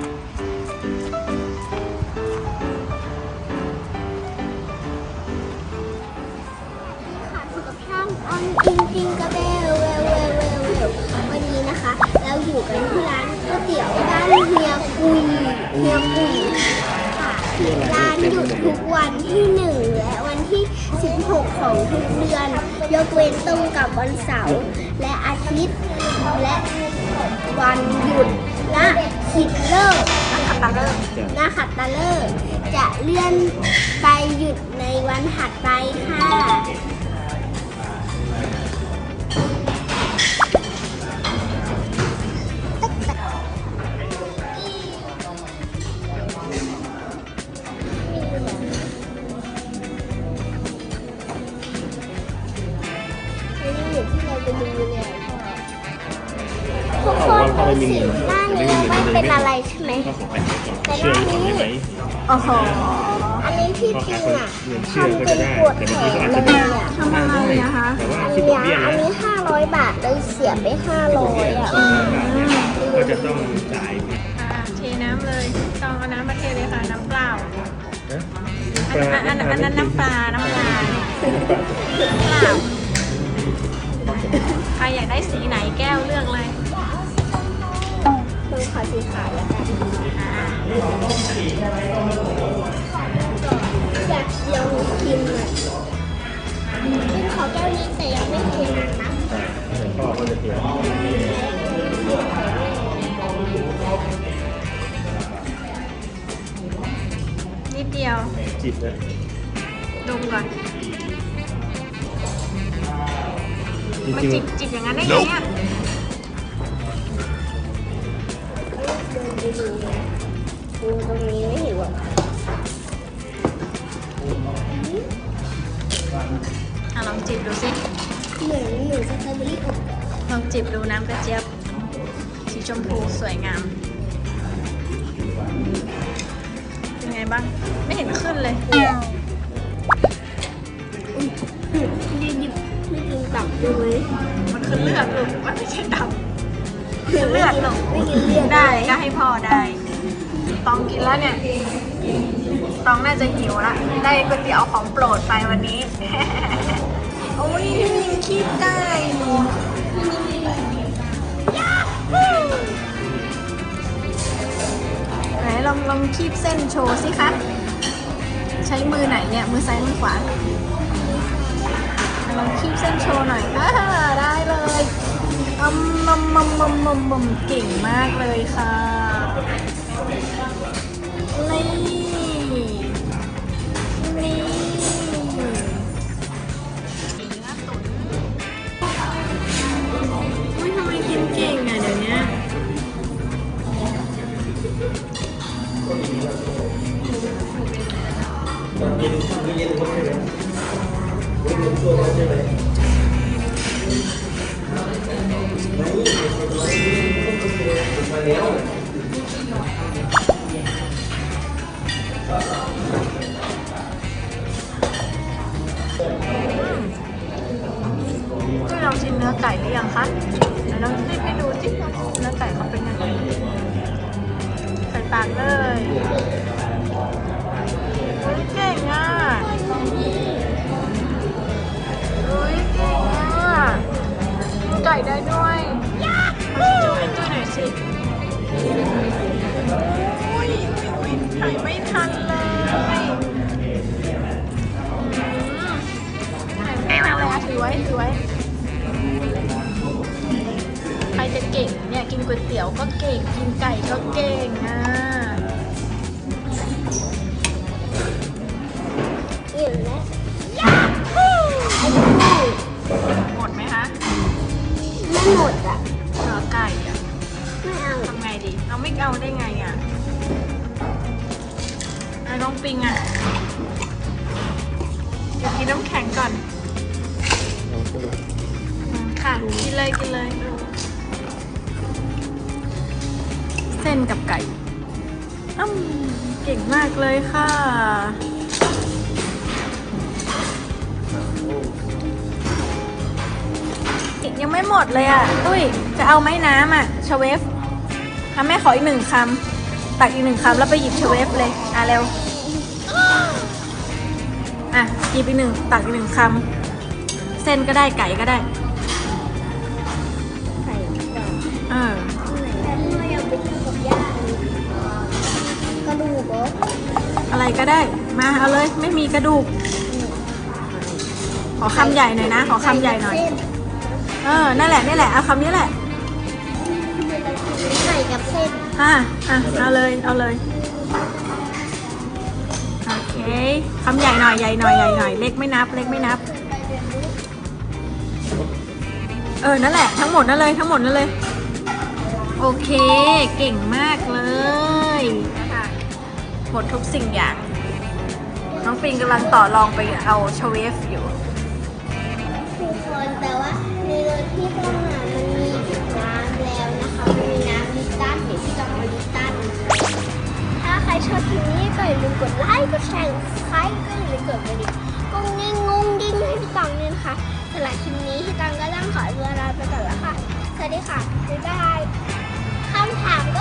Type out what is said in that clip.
จริงจิงกระเบลเวลเวลเวลเวลวันนี้นะคะ เราอยู่กันที่ร้านก๋วยเตี๋ยวบ้านเฮียกุยเฮียกุยค่ะร้านหยุดทุกวันที่หนึ่งและวันที่ 16 ของทุกเดือน ยกเว้นตรงกับวันเสาร์และอาทิตย์และวันหยุดนะ คิดเลิกนะคะตะเลิกนะคะตะเลิกจะเลื่อนไปหยุดในวันถัดไปค่ะอันนี้เหมือนที่เราไปดูเลยทุกคนดูสิหน้านี้ ไม่เป็นอะไรใช่ไหมก็ขอไปก่อนเชื่อก่อนได้ไหมโอ้โหอันนี้ที่จริงอะเชื่อทำก็เป็จะนได้ขวดแต่แถบางทีมก็อาจเลจะยอะทำอะไรนะคะแต่ว่าอันคิดดเนี้อกยเบี้ยอันนะ นี้500บาทเลยเสียไป500อะ ก็จะต้องจ่ายอ่าเทน้ำเลยต้องเอาน้ำมาเทเลยค่ะน้ำเปล่านะอันอันอันอันนั้นน้ำปลา น้ำปลาเนี่ยเปล่าใครอยากได้สีไหนแก้วเลือกเลย ต้องขอสีขาวแล้วกันอ่าอยากลองกินอะเป็นขอแก้วนี้แต่ยังไม่เค็มนะพ่อก็จะเกี่ยวนิดเดียว จิบนะดมก่อนจมาริงจิบจิบอย่างนั้นได้ไงอะเองจิบดูน้ำกระเจี๊ยบสีชมพูสวยงาม เป็นไงบ้าง ไม่เห็นขึ้นเลยยืนหยิบไม่กินตับดูไหมมันคือเลือดลูกมันไม่ใช่ดำคือเลือดลูกไม่กินเลือดได้ก็ให้พ่อได้ตองกินแล้วเนี่ยตองน่าจะหิวละได้ก๋วยเตี๋ยวของโปรดไปวันนี้ โอ้ยยังคีบได้ไหน บเส้นโชว์สิคะ ใช้มือไหนเนี่ย มือซ้ายมือขวาลองคีบเส้นโชว์หน่อยอ่าได้เลยอมมมมมมมมัมมัมเก่งมากเลยค่ะในี่ ช่วยลองชิมเนื้อไก่หรือยังคะ ก่ได้ด้วยมาช่วยช่วยหน่อยสิอุ้ยอุ้ยถ่ายไม่ทันเลยถ่ายไม่ทันเลยอะถือไว้ถือไว้ ใครจะเก่งเนี่ยกินก๋วยเตี๋ยวก็เก่ง กินไก่ก็เก่งอะ ปิงอะเดี๋ยวกินน้ำแข็งก่อนอืมค่ะ กินเลยกินเลย เส้นกับไก่อ้ำเก่งมากเลยค่ะ ยังไม่หมดเลยอะ ตุ้ย จะเอาไหมน้ำอะชเวฟทำแม่ขออีกหนึ่งคตักอีกหนึ่งคำแล้วไปหยิบเชเวฟเลย อะเร็ว อะหยิบอีกหนึ่งตักอีกหนึ่งคำเส้นก็ได้ไก่ก็ได้ใส่ก่อนเออแต่ที่เราอยากไปกินกับย่าอันนี้กระดูกเหรออะไรก็ได้ มาเอาเลย ไม่มีกระดูก ขอคำใหญ่หน่อยนะขอคำใหญ่หน่อย เออนั่นแหละนี่แหละเอาคำนี้แหละใส่กับเส้นอะอะเอาเลยเอาเลยโอเคคำใหญ่หน่อยใหญ่หน่อยใหญ่หน่อยเล็กไม่นับ เล็กไม่นับ เออ นั่นแหละ ทั้งหมดนั่นเลยทั้งหมดนั่นเลย โอเค เก่งมากเลยหมดทุกสิ่งอย่าง น้องปิงกำลังต่อรองไปเอาชเวฟอยู่ทุกคนแต่ว่าในรถที่ห้องอะ ขอตัวลาไปก่อนแล้วค่ะ สวัสดีค่ะบ๊ายบายคำถามก็